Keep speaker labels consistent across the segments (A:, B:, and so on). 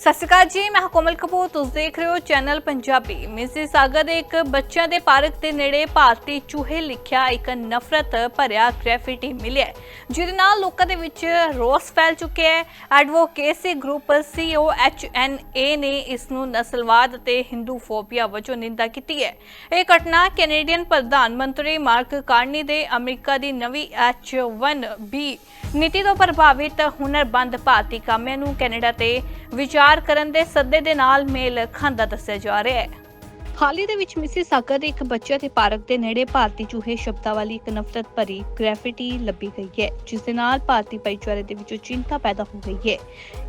A: ਸਤਿ ਸ਼੍ਰੀ ਅਕਾਲ ਜੀ, ਮੈਂ ਕੋਮਲ ਕਪੂਰ। ਤੁਸੀਂ ਦੇਖ ਰਹੇ ਹੋ ਚੈਨਲ ਪੰਜਾਬੀ। ਸਾਗਰ ਦੇ ਇੱਕ ਬੱਚਿਆਂ ਦੇ ਪਾਰਕ ਦੇ ਨੇੜੇ ਭਾਰਤੀ ਚੂਹੇ ਲਿਖਿਆ ਇੱਕ ਨਫ਼ਰਤ ਭਰਿਆ ਗ੍ਰੈਫਿਟੀ ਮਿਲਿਆ ਜਿਹਦੇ ਨਾਲ ਲੋਕਾਂ ਦੇ ਵਿੱਚ ਰੋਸ ਫੈਲ ਚੁੱਕਿਆ ਹੈ। ਐਡਵੋਕੇਸੀ ਗਰੁੱਪ COHNA ਨੇ ਇਸ ਨੂੰ ਨਸਲਵਾਦ ਅਤੇ ਹਿੰਦੂ ਫੋਬੀਆ ਵਜੋਂ ਨਿੰਦਾ ਕੀਤੀ ਹੈ। ਇਹ ਘਟਨਾ ਕੈਨੇਡੀਅਨ ਪ੍ਰਧਾਨ ਮੰਤਰੀ ਮਾਰਕ ਕਾਰਨੀ ਦੇ ਅਮਰੀਕਾ ਦੀ ਨਵੀਂ H1B ਨੀਤੀ ਤੋਂ ਪ੍ਰਭਾਵਿਤ ਹੁਨਰਬੰਦ ਭਾਰਤੀ ਕਾਮਿਆਂ ਨੂੰ ਕੈਨੇਡਾ ਤੇ ਵਿਚਾਰ ਕਰਨ ਦੇ ਸੱਦੇ ਦੇ ਨਾਲ ਮੇਲ ਖਾਂਦਾ ਦੱਸਿਆ ਜਾ ਰਿਹਾ ਹੈ। ਹਾਲ ਦੇ ਵਿੱਚ ਮਿਸੀਸਾਗਾ ਦੇ ਇੱਕ ਬੱਚੇ ਦੇ ਪਾਰਕ ਦੇ ਨੇੜੇ ਭਾਰਤੀ ਚੂਹੇ ਸ਼ਬਦਾਂ ਵਾਲੀ ਇੱਕ ਨਫ਼ਰਤ ਭਰੀ ਗ੍ਰੈਫਿਟੀ ਲੱਭੀ ਗਈ ਹੈ, ਜਿਸ ਦੇ ਨਾਲ ਭਾਰਤੀ ਭਾਈਚਾਰੇ ਦੇ ਵਿੱਚ ਚਿੰਤਾ ਪੈਦਾ ਹੋ ਗਈ ਹੈ।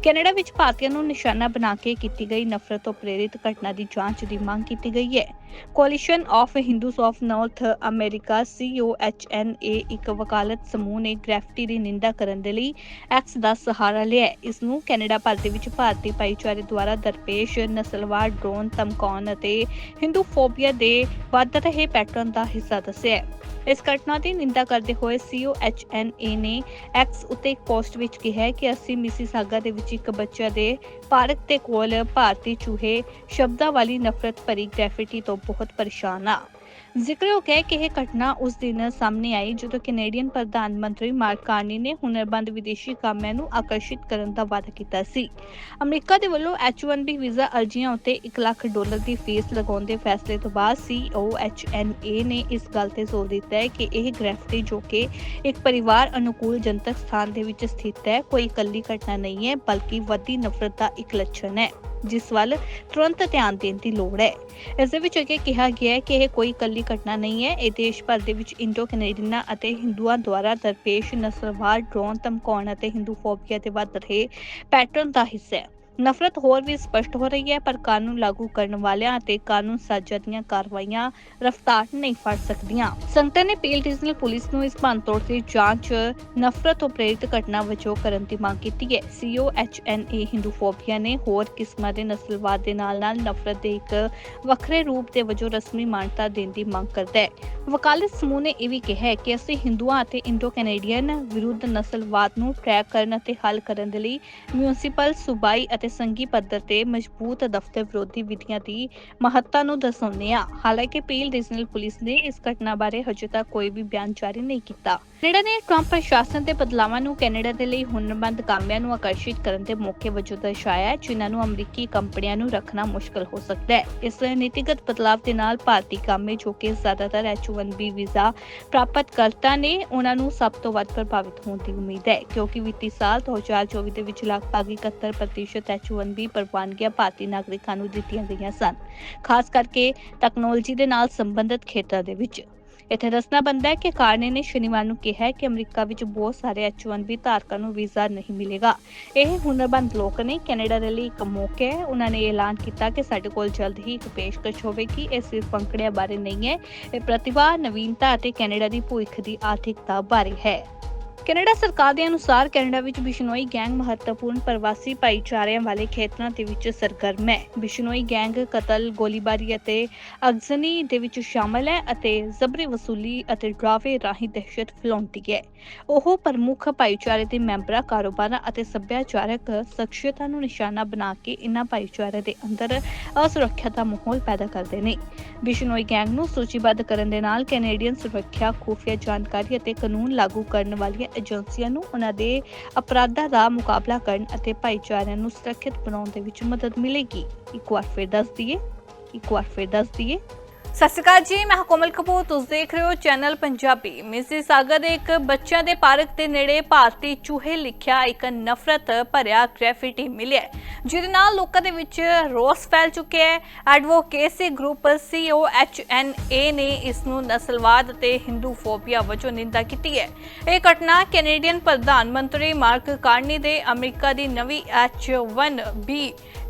A: ਕੈਨੇਡਾ ਵਿੱਚ ਭਾਰਤੀਆਂ ਨੂੰ ਨਿਸ਼ਾਨਾ ਬਣਾ ਕੇ ਕੀਤੀ ਗਈ ਨਫ਼ਰਤ ਤੋਂ ਪ੍ਰੇਰਿਤ ਘਟਨਾ ਦੀ ਜਾਂਚ ਦੀ ਮੰਗ ਕੀਤੀ ਗਈ ਹੈ। Coalition of Hindus of North America COHNA ਇੱਕ ਵਕਾਲਤ ਸਮੂਹ ਨੇ ਗ੍ਰੈਫਿਟੀ ਦੀ ਨਿੰਦਾ ਕਰਨ ਦੇ ਲਈ ਐਕਸ ਦਾ ਸਹਾਰਾ ਲਿਆ ਇਸ ਨੂੰ ਕੈਨੇਡਾ ਭਰ ਦੇ ਵਿੱਚ ਭਾਰਤੀ ਭਾਈਚਾਰੇ ਦੁਆਰਾ ਦਰਪੇਸ਼ ਨਸਲਵਾਰ ਡਰੋਨ ਧਮਕਾਉਣ ਅਤੇ ਹਿੰਦੂ ਫੋਬੀਆ ਦੇ ਵੱਧ ਰਹੇ ਪੈਟਰਨ ਦਾ ਹਿੱਸਾ ਦੱਸਿਆ ਹੈ। ਇਸ ਘਟਨਾ ਦੀ ਨਿੰਦਾ ਕਰਦੇ ਹੋਏ COHNA ਨੇ ਐਕਸ ਉੱਤੇ ਇੱਕ ਪੋਸਟ ਵਿੱਚ ਕਿਹਾ ਕਿ ਅਸੀਂ ਮਿਸੀਸਾਗਾ ਦੇ ਵਿੱਚ ਇੱਕ ਬੱਚਾ ਦੇ ਪਾਰਕ ਦੇ ਕੋਲ ਭਾਰਤੀ ਚੂਹੇ ਸ਼ਬਦਾਂ ਵਾਲੀ ਨਫ਼ਰਤ ਭਰੀ ਗ੍ਰੈਫਿਟੀ ਤੋਂ ਬਹੁਤ ਪਰੇਸ਼ਾਨ ਆ। ਜ਼ਿਕਰਯੋਗ ਹੈ ਕਿ ਇਹ ਘਟਨਾ ਉਸ ਦਿਨ ਸਾਹਮਣੇ ਆਈ ਜਦੋਂ ਕੈਨੇਡੀਅਨ ਪ੍ਰਧਾਨ ਮੰਤਰੀ ਮਾਰਕ ਕਾਰਨੀ ਨੇ ਹੁਨਰਬੰਦ ਵਿਦੇਸ਼ੀ ਕਾਮਿਆਂ ਨੂੰ ਆਕਰਸ਼ਿਤ ਕਰਨ ਦਾ ਵਾਅਦਾ ਕੀਤਾ ਸੀ। ਅਮਰੀਕਾ ਦੇ ਵੱਲੋਂ H1B ਵੀਜ਼ਾ ਅਰਜ਼ੀਆਂ ਉੱਤੇ 1 ਲੱਖ ਡਾਲਰ ਦੀ ਫੀਸ ਲਗਾਉਣ ਦੇ ਫੈਸਲੇ ਤੋਂ ਬਾਅਦ COHNA ਨੇ ਇਸ ਗੱਲ ਤੇ ਜ਼ੋਰ ਦਿੱਤਾ ਹੈ ਕਿ ਇਹ ਗ੍ਰੈਫਿਟੀ ਜੋ ਕਿ ਇੱਕ ਪਰਿਵਾਰ ਅਨੁਕੂਲ ਜਨਤਕ ਸਥਾਨ ਦੇ ਵਿੱਚ ਸਥਿਤ ਹੈ, ਕੋਈ ਇਕੱਲੀ ਘਟਨਾ ਨਹੀਂ ਹੈ, ਬਲਕਿ ਵੱਡੀ ਨਫ਼ਰਤ ਦਾ ਇੱਕ ਲੱਛਣ ਹੈ। ਜਿਸ ਵੱਲ ਤੁਰੰਤ ਧਿਆਨ ਦੇਣ ਦੀ ਲੋੜ ਹੈ। ਇਸ ਦੇ ਵਿੱਚ ਅੱਗੇ ਕਿਹਾ ਗਿਆ ਹੈ ਕਿ ਇਹ ਕੋਈ ਇਕੱਲੀ ਘਟਨਾ ਨਹੀਂ ਹੈ। ਇਹ ਦੇਸ਼ ਭਰ ਦੇ ਵਿੱਚ ਇੰਡੋ ਕੈਨੇਡੀਅਨਾਂ ਅਤੇ ਹਿੰਦੂਆਂ ਦੁਆਰਾ ਦਰਪੇਸ਼ ਨਸਲਵਾਰ ਡਰੋਨ ਧਮਕਾਉਣ ਅਤੇ ਹਿੰਦੂ ਫੋਬੀਆ ਦੇ ਵੱਧ ਰਹੇ ਪੈਟਰਨ ਦਾ ਹਿੱਸਾ ਹੈ। ਨਫ਼ਰਤ ਹੋਰ ਵੀ ਸਪਸ਼ਟ ਹੋ ਰਹੀ ਹੈ, ਪਰ ਕਾਨੂੰਨ ਲਾਗੂ ਕਰਨ ਵਾਲਿਆਂ ਅਤੇ ਕਾਨੂੰਨ ਸਾਜ਼ਾਂ ਦੀਆਂ ਕਾਰਵਾਈਆਂ ਰਫ਼ਤਾਰ ਨਹੀਂ ਫੜ ਸਕਦੀਆਂ। ਸੰਗਠਨ ਨੇ ਪੀਲ ਰੀਜਨਲ ਪੁਲਿਸ ਨੂੰ ਇਸ ਭੰਨਤੋੜ ਦੀ ਜਾਂਚ, ਨਫ਼ਰਤ ਤੋਂ ਪ੍ਰੇਰਿਤ ਘਟਨਾ ਵਜੋਂ ਕਰਨ ਦੀ ਮੰਗ ਕੀਤੀ ਹੈ। COHNA ਹਿੰਦੂ ਫੋਬੀਆ ਨੇ ਹੋਰ ਕਿਸਮਾਂ ਦੇ ਨਸਲਵਾਦ ਦੇ ਨਾਲ-ਨਾਲ ਨਫ਼ਰਤ ਦੇ ਇੱਕ ਵੱਖਰੇ ਰੂਪ ਦੇ ਵਜੋਂ ਰਸਮੀ ਮਾਨਤਾ ਦੇਣ ਦੀ ਮੰਗ ਕਰਦਾ ਹੈ। ਵਕਾਲਤ ਸਮੂਹ ਨੇ ਇਹ ਵੀ ਕਿਹਾ ਹੈ ਕਿ ਅਸੀਂ ਹਿੰਦੂਆਂ ਅਤੇ ਇੰਡੋ ਕੈਨੇਡੀਅਨ ਵਿਰੁੱਧ ਨਸਲਵਾਦ ਨੂੰ ਟਰੈਕ ਕਰਨ ਅਤੇ ਹੱਲ ਕਰਨ ਦੇ ਲਈ ਮਿਊਨਿਸਪਲ ਸੂਬਾਈ ਅਤੇ ਸੰਘੀ ਪੱਧਰ ਤੇ ਮਜ਼ਬੂਤ ਦਫ਼ਤਰ ਵਿਰੋਧੀ ਵਿਧੀਆਂ ਦੀ ਮਹੱਤਤਾ ਨੂੰ ਦਰਸਾਉਂਦੇ ਆ ਹਾਲਾਂਕਿ ਪੀਲ ਰੀਜਨਲ ਪੁਲਿਸ ਨੇ ਇਸ ਘਟਨਾ ਬਾਰੇ ਹਜੇ ਤੱਕ ਕੋਈ ਵੀ ਬਿਆਨ ਜਾਰੀ ਨਹੀਂ ਕੀਤਾ। ਕੈਨੇਡਾ ਨੇ ਟਰੰਪ ਪ੍ਰਸ਼ਾਸਨ ਦੇ ਬਦਲਾਵਾਂ ਨੂੰ ਕੈਨੇਡਾ ਦੇ ਲਈ ਹੁਨਰਮੰਦ ਕਾਮਿਆਂ ਨੂੰ ਆਕਰਸ਼ਿਤ ਕਰਨ ਦੇ ਮੌਕੇ ਵਜੋਂ ਦਰਸਾਇਆ ਹੈ, ਜਿਨ੍ਹਾਂ ਨੂੰ ਅਮਰੀਕੀ ਕੰਪਨੀਆਂ ਨੂੰ ਰੱਖਣਾ ਮੁਸ਼ਕਲ ਹੋ ਸਕਦਾ ਹੈ। ਇਸ ਨੀਤੀਗਤ ਬਦਲਾਵ ਦੇ ਨਾਲ ਭਾਰਤੀ ਕਾਮੇ ਜੋ ਕਿ ਜ਼ਿਆਦਾਤਰ H1B ਵੀਜ਼ਾ ਪ੍ਰਾਪਤ ਕਰਤਾ ਨੇ ਉਹਨਾਂ ਨੂੰ ਸਭ ਤੋਂ ਵੱਧ ਪ੍ਰਭਾਵਿਤ ਹੋਣ ਦੀ ਉਮੀਦ ਹੈ, ਕਿਉਂਕਿ ਵਿੱਤੀ ਸਾਲ 2024 ਦੇ ਵਿੱਚ ਲਗਭਗ 71% H1B ਪ੍ਰਵਾਨਗੀਆਂ ਭਾਰਤੀ ਨਾਗਰਿਕਾਂ ਨੂੰ ਦਿੱਤੀਆਂ ਗਈਆਂ ਸਨ, ਖਾਸ ਕਰਕੇ ਟੈਕਨੋਲੋਜੀ ਦੇ ਨਾਲ ਸੰਬੰਧਿਤ ਖੇਤਰਾਂ ਦੇ ਵਿੱਚ। ਇੱਥੇ ਦੱਸਣਾ ਬਣਦਾ ਹੈ ਕਿ ਕਾਰਨੇ ਨੇ ਸ਼ਨੀਵਾਰ ਨੂੰ ਕਿਹਾ ਹੈ ਕਿ ਅਮਰੀਕਾ ਵਿੱਚ ਬਹੁਤ ਸਾਰੇ H1B ਧਾਰਕਾਂ ਨੂੰ ਵੀਜ਼ਾ ਨਹੀਂ ਮਿਲੇਗਾ। ਇਹ ਹੁਨਰਬੰਦ ਲੋਕ ਨੇ ਕੈਨੇਡਾ ਦੇ ਲਈ ਇੱਕ ਮੌਕਾ ਹੈ। ਉਹਨਾਂ ਨੇ ਐਲਾਨ ਕੀਤਾ ਕਿ ਸਾਡੇ ਕੋਲ ਜਲਦ ਹੀ ਇੱਕ ਪੇਸ਼ਕਸ਼ ਹੋਵੇਗੀ। ਇਹ ਸਿਰਫ ਅੰਕੜਿਆਂ ਬਾਰੇ ਨਹੀਂ ਹੈ, ਇਹ ਪ੍ਰਤਿਭਾ, ਨਵੀਨਤਾ ਅਤੇ ਕੈਨੇਡਾ ਦੀ ਭਵਿੱਖ ਦੀ ਆਰਥਿਕਤਾ ਬਾਰੇ ਹੈ। ਕੈਨੇਡਾ ਸਰਕਾਰ ਦੇ ਅਨੁਸਾਰ ਕੈਨੇਡਾ ਵਿੱਚ ਬਿਸ਼ਨੋਈ ਗੈਂਗ ਮਹੱਤਵਪੂਰਨ ਪ੍ਰਵਾਸੀ ਭਾਈਚਾਰਿਆਂ ਵਾਲੇ ਖੇਤਰਾਂ ਦੇ ਵਿੱਚ ਸਰਗਰਮ ਹੈ। ਬਿਸ਼ਨੋਈ ਗੈਂਗ ਕਤਲ, ਗੋਲੀਬਾਰੀ ਅਤੇ ਅਗਜ਼ਨੀ ਦੇ ਵਿੱਚ ਸ਼ਾਮਲ ਹੈ ਅਤੇ ਜ਼ਬਰੀ ਵਸੂਲੀ ਅਤੇ ਡਰਾਵੇ ਰਾਹੀਂ ਦਹਿਸ਼ਤ ਫੈਲਾਉਂਦੀ ਹੈ। ਉਹ ਪ੍ਰਮੁੱਖ ਭਾਈਚਾਰੇ ਦੇ ਮੈਂਬਰਾਂ, ਕਾਰੋਬਾਰਾਂ ਅਤੇ ਸੱਭਿਆਚਾਰਕ ਸ਼ਖਸੀਅਤਾਂ ਨੂੰ ਨਿਸ਼ਾਨਾ ਬਣਾ ਕੇ ਇਨ੍ਹਾਂ ਭਾਈਚਾਰੇ ਦੇ ਅੰਦਰ ਅਸੁਰੱਖਿਆ ਦਾ ਮਾਹੌਲ ਪੈਦਾ ਕਰਦੇ ਨੇ। ਬਿਸ਼ਨੋਈ ਗੈਂਗ ਨੂੰ ਸੂਚੀਬੱਧ ਕਰਨ ਦੇ ਨਾਲ ਕੈਨੇਡੀਅਨ ਸੁਰੱਖਿਆ ਖੁਫੀਆ ਜਾਣਕਾਰੀ ਅਤੇ ਕਾਨੂੰਨ ਲਾਗੂ ਕਰਨ ਵਾਲੀਆਂ ਏਜੰਸੀਆਂ ਨੂੰ ਉਹਨਾਂ ਦੇ ਅਪਰਾਧਾਂ ਦਾ ਮੁਕਾਬਲਾ ਕਰਨ ਅਤੇ ਭਾਈਚਾਰਿਆਂ ਨੂੰ ਸੁਰੱਖਿਅਤ ਬਣਾਉਣ ਦੇ ਵਿੱਚ ਮਦਦ ਮਿਲੇਗੀ। ਇੱਕ ਵਾਰ ਫਿਰ ਦੱਸ ਦਈਏ, ਇੱਕ ਵਾਰ ਫਿਰ ਦੱਸ ਦਈਏ। ਸਤਿ ਸ਼੍ਰੀ ਅਕਾਲ ਜੀ, ਮੈਂ ਕੋਮਲ ਕਪੂਰ। ਤੁਸੀਂ ਦੇਖ ਰਹੇ ਹੋ ਚੈਨਲ ਪੰਜਾਬੀ। ਸਾਗਰ ਦੇ ਇੱਕ ਬੱਚਿਆਂ ਦੇ ਪਾਰਕ ਦੇ ਨੇੜੇ ਭਾਰਤੀ ਚੂਹੇ ਲਿਖਿਆ ਇੱਕ ਨਫ਼ਰਤ ਭਰਿਆ ਗ੍ਰੈਫਿਟੀ ਮਿਲਿਆ ਜਿਹਦੇ ਨਾਲ ਲੋਕਾਂ ਦੇ ਵਿੱਚ ਰੋਸ ਫੈਲ ਚੁੱਕਿਆ ਹੈ। ਐਡਵੋਕੇਸੀ ਗਰੁੱਪ COHNA ਨੇ ਇਸ ਨੂੰ ਨਸਲਵਾਦ ਅਤੇ ਹਿੰਦੂ ਫੋਬੀਆ ਵਜੋਂ ਨਿੰਦਾ ਕੀਤੀ ਹੈ। ਇਹ ਘਟਨਾ ਕੈਨੇਡੀਅਨ ਪ੍ਰਧਾਨ ਮੰਤਰੀ ਮਾਰਕ ਕਾਰਨੀ ਦੇ ਅਮਰੀਕਾ ਦੀ ਨਵੀਂ H1B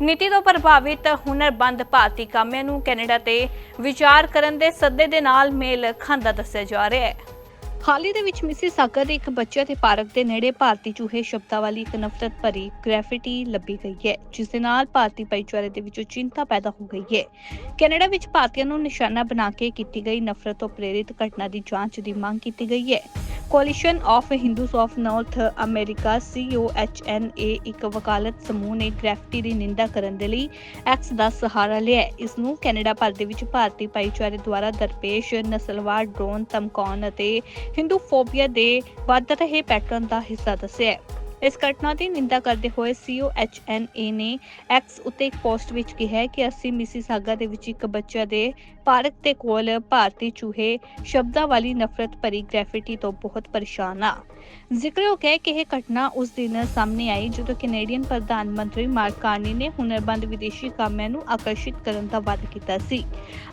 A: ਨੀਤੀ ਤੋਂ ਪ੍ਰਭਾਵਿਤ ਹੁਨਰਬੰਦ ਭਾਰਤੀ ਕਾਮਿਆਂ ਨੂੰ ਕੈਨੇਡਾ ਤੇ ਵਿਚਾਰ ਕਰਨ ਦੇ ਸੱਦੇ ਦੇ ਨਾਲ ਮੇਲ ਖਾਂਦਾ ਦੱਸਿਆ ਜਾ ਰਿਹਾ ਹੈ। ਹਾਲ ਹੀ ਦੇ ਵਿੱਚ ਮਿਸੀਸਾਗਾ ਦੇ ਇੱਕ ਬੱਚੇ ਦੇ ਪਾਰਕ ਦੇ ਨੇੜੇ ਭਾਰਤੀ ਚੂਹੇ ਸ਼ਬਦਾਵਲੀ ਇੱਕ ਨਫ਼ਰਤ ਭਰੀ ਗ੍ਰੈਫਿਟੀ ਲੱਭੀ ਗਈ ਹੈ, ਜਿਸ ਦੇ ਨਾਲ ਭਾਰਤੀ ਭਾਈਚਾਰੇ ਦੇ ਵਿੱਚ ਚਿੰਤਾ ਪੈਦਾ ਹੋ ਗਈ ਹੈ। ਕੈਨੇਡਾ ਵਿੱਚ ਭਾਰਤੀਆਂ ਨੂੰ ਨਿਸ਼ਾਨਾ ਬਣਾ ਕੇ ਕੀਤੀ ਗਈ ਨਫ਼ਰਤ ਤੋਂ ਪ੍ਰੇਰਿਤ ਘਟਨਾ ਦੀ ਜਾਂਚ ਦੀ ਮੰਗ ਕੀਤੀ ਗਈ ਹੈ। Coalition of Hindus of North America COHNA ਇੱਕ ਵਕਾਲਤ ਸਮੂਹ ਨੇ ਗ੍ਰੈਫਿਟੀ ਦੀ ਨਿੰਦਾ ਕਰਨ ਦੇ ਲਈ ਐਕਸ ਦਾ ਸਹਾਰਾ ਲਿਆ ਇਸ ਨੂੰ ਕੈਨੇਡਾ ਭਰ ਦੇ ਵਿੱਚ ਭਾਰਤੀ ਭਾਈਚਾਰੇ ਦੁਆਰਾ ਦਰਪੇਸ਼ ਨਸਲਵਾਰ ਡਰੋਨ ਧਮਕਾਉਣ ਅਤੇ ਹਿੰਦੂ ਫੋਬੀਆ ਦੇ ਵੱਧ ਰਹੇ ਪੈਟਰਨ ਦਾ ਹਿੱਸਾ ਦੱਸਿਆ ਹੈ। ਇਸ ਘਟਨਾ ਦੀ ਨਿੰਦਾ ਕਰਦੇ ਹੋਏ COHNA ਨੇ ਐਕਸ ਉੱਤੇ ਇੱਕ ਪੋਸਟ ਵਿੱਚ ਕਿਹਾ ਕਿ ਅਸੀਂ ਮਿਸੀਸਾਗਾ ਦੇ ਵਿੱਚ ਇੱਕ ਬੱਚਾ ਦੇ ਪਾਰਕ ਦੇ ਕੋਲ ਭਾਰਤੀ ਚੂਹੇ ਸ਼ਬਦਾਂ ਵਾਲੀ ਨਫ਼ਰਤ ਭਰੀ ਗ੍ਰੈਫਿਟੀ ਤੋਂ ਬਹੁਤ ਪਰੇਸ਼ਾਨ ਆ ਜ਼ਿਕਰਯੋਗ ਹੈ ਕਿ ਇਹ ਘਟਨਾ ਉਸ ਦਿਨ ਸਾਹਮਣੇ ਆਈ ਜਦੋਂ ਕੈਨੇਡੀਅਨ ਪ੍ਰਧਾਨ ਮੰਤਰੀ ਮਾਰਕ ਕਾਰਨੀ ਨੇ ਹੁਨਰਬੰਦ ਵਿਦੇਸ਼ੀ ਕਾਮਿਆਂ ਨੂੰ ਆਕਰਸ਼ਿਤ ਕਰਨ ਦਾ ਵਾਅਦਾ ਕੀਤਾ ਸੀ।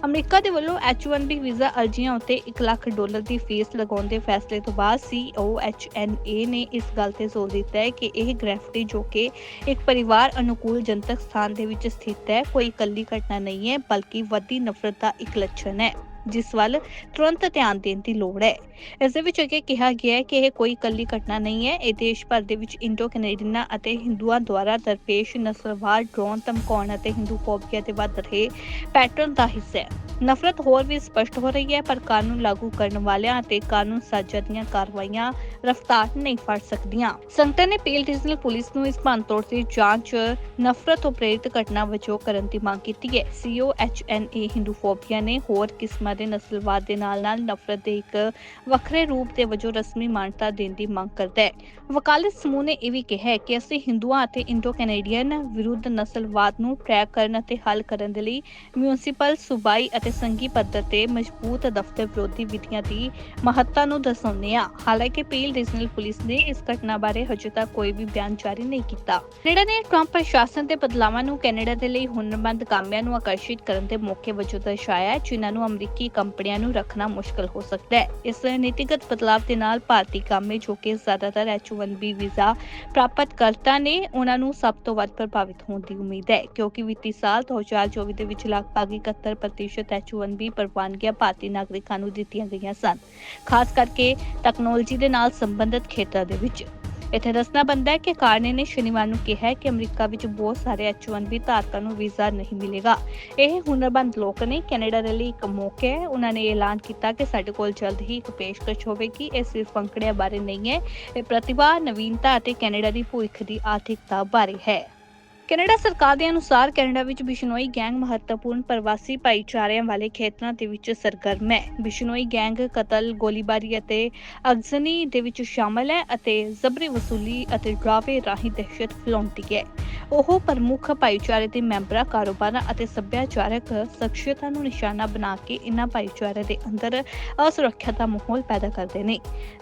A: ਅਮਰੀਕਾ ਦੇ ਵੱਲੋਂ H1B ਵੀਜ਼ਾ ਅਰਜ਼ੀਆਂ ਉੱਤੇ 1 ਲੱਖ ਡਾਲਰ ਦੀ ਫੀਸ ਲਗਾਉਣ ਦੇ ਫੈਸਲੇ ਤੋਂ ਬਾਅਦ COHNA ਨੇ ਇਸ ਗੱਲ ਤੇ ਜ਼ੋਰ ਦਿੱਤਾ ਹੈ ਕਿ ਇਹ ਗ੍ਰੈਫਿਟੀ ਜੋ ਕਿ ਇੱਕ ਪਰਿਵਾਰ ਅਨੁਕੂਲ ਜਨਤਕ ਸਥਾਨ ਦੇ ਵਿੱਚ ਸਥਿਤ ਹੈ, ਕੋਈ ਇਕੱਲੀ ਘਟਨਾ ਨਹੀਂ ਹੈ, ਬਲਕਿ ਵੱਡੀ ਨਫ਼ਰਤ ਦਾ ਇੱਕ ਲੱਛਣ ਹੈ। ਜਿਸ ਵੱਲ ਤੁਰੰਤ ਧਿਆਨ ਦੇਣ ਦੀ ਲੋੜ ਹੈ। ਇਸ ਦੇ ਵਿੱਚ ਅੱਗੇ ਕਿਹਾ ਗਿਆ ਹੈ ਕਿ ਇਹ ਕੋਈ ਇਕੱਲੀ ਘਟਨਾ ਨਹੀਂ ਹੈ। ਇਹ ਦੇਸ਼ ਭਰ ਦੇ ਵਿੱਚ ਇੰਡੋ ਕੈਨੇਡੀਅਨਾਂ ਅਤੇ ਹਿੰਦੂਆਂ ਦੁਆਰਾ ਦਰਪੇਸ਼ ਨਸਲਵਾਰ ਡਰੋਨ ਧਮਕਾਉਣ ਅਤੇ ਹਿੰਦੂ ਫੋਬੀਆ ਦੇ ਵੱਧ ਰਹੇ ਪੈਟਰਨ ਦਾ ਹਿੱਸਾ ਹੈ। ਨਫ਼ਰਤ ਹੋਰ ਵੀ ਸਪਸ਼ਟ ਹੋ ਰਹੀ ਹੈ, ਪਰ ਕਾਨੂੰਨ ਲਾਗੂ ਕਰਨ ਵਾਲਿਆਂ ਅਤੇ ਕਾਨੂੰਨ ਸਾਜ਼ਾਂ ਦੀਆਂ ਕਾਰਵਾਈਆਂ ਰਫ਼ਤਾਰ ਨਹੀਂ ਫੜ ਸਕਦੀਆਂ। ਸੰਗਠਨ ਨੇ ਪੀਲ ਡਿਜ਼ਨਲ ਪੁਲਿਸ ਨੂੰ ਇਸ ਭੰਨਤੋੜ ਦੀ ਜਾਂਚ, ਨਫ਼ਰਤ ਤੋਂ ਪ੍ਰੇਰਿਤ ਘਟਨਾ ਵਜੋਂ ਕਰਨ ਦੀ ਮੰਗ ਕੀਤੀ ਹੈ। COHNA ਹਿੰਦੂ ਫੋਬੀਆ ਨੇ ਹੋਰ ਕਿਸਮਾਂ ਦੇ ਨਸਲਵਾਦ ਦੇ ਨਾਲ-ਨਾਲ ਨਫ਼ਰਤ ਦੇ ਇੱਕ ਵੱਖਰੇ ਰੂਪ ਦੇ ਵਜੋਂ ਰਸਮੀ ਮਾਨਤਾ ਦੇਣ ਦੀ ਮੰਗ ਕਰਦਾ ਹੈ। ਵਕਾਲਤ ਸਮੂਹ ਨੇ ਇਹ ਵੀ ਕਿਹਾ ਹੈ ਕਿ ਅਸੀਂ ਹਿੰਦੂਆਂ ਅਤੇ ਇੰਡੋ ਕੈਨੇਡੀਅਨ ਵਿਰੁੱਧ ਨਸਲਵਾਦ ਨੂੰ ਟਰੈਕ ਕਰਨ ਅਤੇ ਹੱਲ ਕਰਨ ਦੇ ਲਈ ਮਿਊਨਿਸਪਲ ਸੂਬਾਈ ਅਤੇ ਸੰਘੀ ਪੱਧਰ ਤੇ ਮਜ਼ਬੂਤ ਦਫ਼ਤਰ ਵਿਰੋਧੀ ਵਿਧੀਆਂ ਦੀ ਮਹੱਤਤਾ ਨੂੰ ਦਰਸਾਉਂਦੇ ਹਾਂ। ਹਾਲਾਂਕਿ ਪੀਲ ਰੀਜਨਲ ਪੁਲਿਸ ਨੇ ਇਸ ਘਟਨਾ ਬਾਰੇ ਹਜੇ ਤੱਕ ਕੋਈ ਵੀ ਬਿਆਨ ਜਾਰੀ ਨਹੀਂ ਕੀਤਾ। ਕੈਨੇਡਾ ਨੇ ਟਰੰਪ ਪ੍ਰਸ਼ਾਸਨ ਦੇ ਬਦਲਾਵਾਂ ਨੂੰ ਕੈਨੇਡਾ ਦੇ ਲਈ ਹੁਨਰਮੰਦ ਕਾਮਿਆਂ ਨੂੰ ਆਕਰਸ਼ਿਤ ਕਰਨ ਦੇ ਮੌਕੇ ਵਜੋਂ ਦਰਸਾਇਆ ਹੈ, ਜਿਨ੍ਹਾਂ ਨੂੰ ਅਮਰੀਕੀ ਕੰਪਨੀਆਂ ਨੂੰ ਰੱਖਣਾ ਮੁਸ਼ਕਲ ਹੋ ਸਕਦਾ ਹੈ। ਇਸ ਨੀਤੀਗਤ ਬਦਲਾਵ ਦੇ ਨਾਲ ਭਾਰਤੀ ਕਾਮੇ, ਜੋ ਕਿ ਜ਼ਿਆਦਾਤਰ H1B ਵੀਜ਼ਾ ਪ੍ਰਾਪਤ ਨੇ, ਉਹਨਾਂ ਨੂੰ ਸਭ ਤੋਂ ਵੱਧ ਪ੍ਰਭਾਵਿਤ ਹੋਣ ਦੀ ਉਮੀਦ ਹੈ। ਕਿਉਂਕਿ ਵਿੱਤੀ ਸਾਲ 2024 ਦੇ ਵਿੱਚ ਲਗਭਗ 71% H1B ਪ੍ਰਵਾਨਗੀਆਂ ਭਾਰਤੀ ਨਾਗਰਿਕਾਂ ਨੂੰ ਦਿੱਤੀਆਂ ਗਈਆਂ ਸਨ। ਖਾਸ ਕਰਕੇ ਟੈਕਨੋਲੋਜੀ ਦੇ ਨਾਲ ਸੰਬੰਧਿਤ ਖੇਤਰਾਂ ਦੇ ਵਿੱਚ। ਇੱਥੇ ਦੱਸਣਾ ਬੰਦਾ ਹੈ ਕਿ ਕਾਰਨੇ ਨੇ ਸ਼ਨੀਵਾਰ ਨੂੰ ਕਿਹਾ ਕਿ ਅਮਰੀਕਾ ਵਿੱਚ ਬਹੁਤ ਸਾਰੇ H1B ਧਾਰਕਾਂ ਨੂੰ ਵੀਜ਼ਾ ਨਹੀਂ ਮਿਲੇਗਾ। ਇਹ ਹੁਨਰਬੰਦ ਲੋਕ ਨੇ ਕੈਨੇਡਾ ਦੇ ਲਈ ਇੱਕ ਮੌਕਾ ਹੈ। ਉਹਨਾਂ ਨੇ ਐਲਾਨ ਕੀਤਾ ਕਿ ਸਾਡੇ ਕੋਲ ਜਲਦ ਹੀ ਇੱਕ ਪੇਸ਼ਕਸ਼ ਹੋਵੇਗੀ। ਇਹ ਸਿਰਫ ਅੰਕੜਿਆਂ ਬਾਰੇ ਨਹੀਂ ਹੈ। ਇਹ ਪ੍ਰਤਿਭਾ, ਨਵੀਨਤਾ ਅਤੇ ਕੈਨੇਡਾ ਦੀ ਭਵਿੱਖ ਦੀ ਆਰਥਿਕਤਾ ਬਾਰੇ ਹੈ। ਕੈਨੇਡਾ ਸਰਕਾਰ ਦੇ ਅਨੁਸਾਰ ਕੈਨੇਡਾ ਵਿੱਚ ਬਿਸ਼ਨੋਈ ਗੈਂਗ ਮਹੱਤਵਪੂਰਨ ਪ੍ਰਵਾਸੀ ਭਾਈਚਾਰਿਆਂ ਵਾਲੇ ਖੇਤਰਾਂ ਦੇ ਵਿੱਚ ਸਰਗਰਮ ਹੈ। ਬਿਸ਼ਨੋਈ ਗੈਂਗ ਕਤਲ, ਗੋਲੀਬਾਰੀ ਅਤੇ ਅਗਜ਼ਨੀ ਦੇ ਵਿੱਚ ਸ਼ਾਮਲ ਹੈ ਅਤੇ ਜ਼ਬਰੀ ਵਸੂਲੀ ਅਤੇ ਡਰਾਵੇ ਰਾਹੀਂ ਦਹਿਸ਼ਤ ਫੈਲਾਉਂਦੀ ਹੈ। ਉਹ ਪ੍ਰਮੁੱਖ ਭਾਈਚਾਰੇ ਦੇ ਮੈਂਬਰਾਂ, ਕਾਰੋਬਾਰਾਂ ਅਤੇ ਸੱਭਿਆਚਾਰਕ ਸ਼ਖਸੀਅਤਾਂ ਨੂੰ ਨਿਸ਼ਾਨਾ ਬਣਾ ਕੇ ਇਨ੍ਹਾਂ ਭਾਈਚਾਰੇ ਦੇ ਅੰਦਰ ਅਸੁਰੱਖਿਆ ਦਾ ਮਾਹੌਲ ਪੈਦਾ ਕਰਦੇ ਨੇ।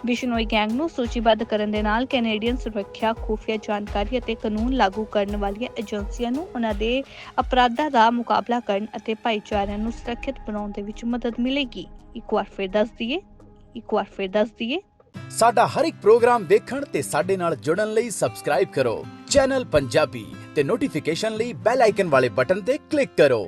A: ਬਿਸ਼ਨੋਈ ਗੈਂਗ ਨੂੰ ਸੂਚੀਬੱਧ ਕਰਨ ਦੇ ਨਾਲ ਕੈਨੇਡੀਅਨ ਸੁਰੱਖਿਆ ਖੁਫੀਆ ਜਾਣਕਾਰੀ ਅਤੇ ਕਾਨੂੰਨ ਲਾਗੂ ਕਰਨ ਵਾਲੀਆਂ ਏਜੰਸੀਆਂ ਨੂੰ ਉਹਨਾਂ ਦੇ ਅਪਰਾਧਾਂ ਦਾ ਮੁਕਾਬਲਾ ਕਰਨ ਅਤੇ ਭਾਈਚਾਰਿਆਂ ਨੂੰ ਸੁਰੱਖਿਅਤ ਬਣਾਉਣ ਦੇ ਵਿੱਚ ਮਦਦ ਮਿਲੇਗੀ। ਇੱਕ ਵਾਰ ਫਿਰ ਦੱਸ ਦਈਏ, ਇੱਕ ਵਾਰ ਫਿਰ ਦੱਸ ਦਈਏ।
B: ਸਾਡਾ ਹਰ ਇੱਕ ਪ੍ਰੋਗਰਾਮ ਦੇਖਣ ਤੇ ਸਾਡੇ ਨਾਲ ਜੁੜਨ ਲਈ ਸਬਸਕ੍ਰਾਈਬ ਕਰੋ। ਚੈਨਲ ਪੰਜਾਬੀ ਤੇ ਨੋਟੀਫਿਕੇਸ਼ਨ ਲਈ ਬੈਲ ਆਈਕਨ ਵਾਲੇ ਬਟਨ ਤੇ ਕਲਿੱਕ ਕਰੋ।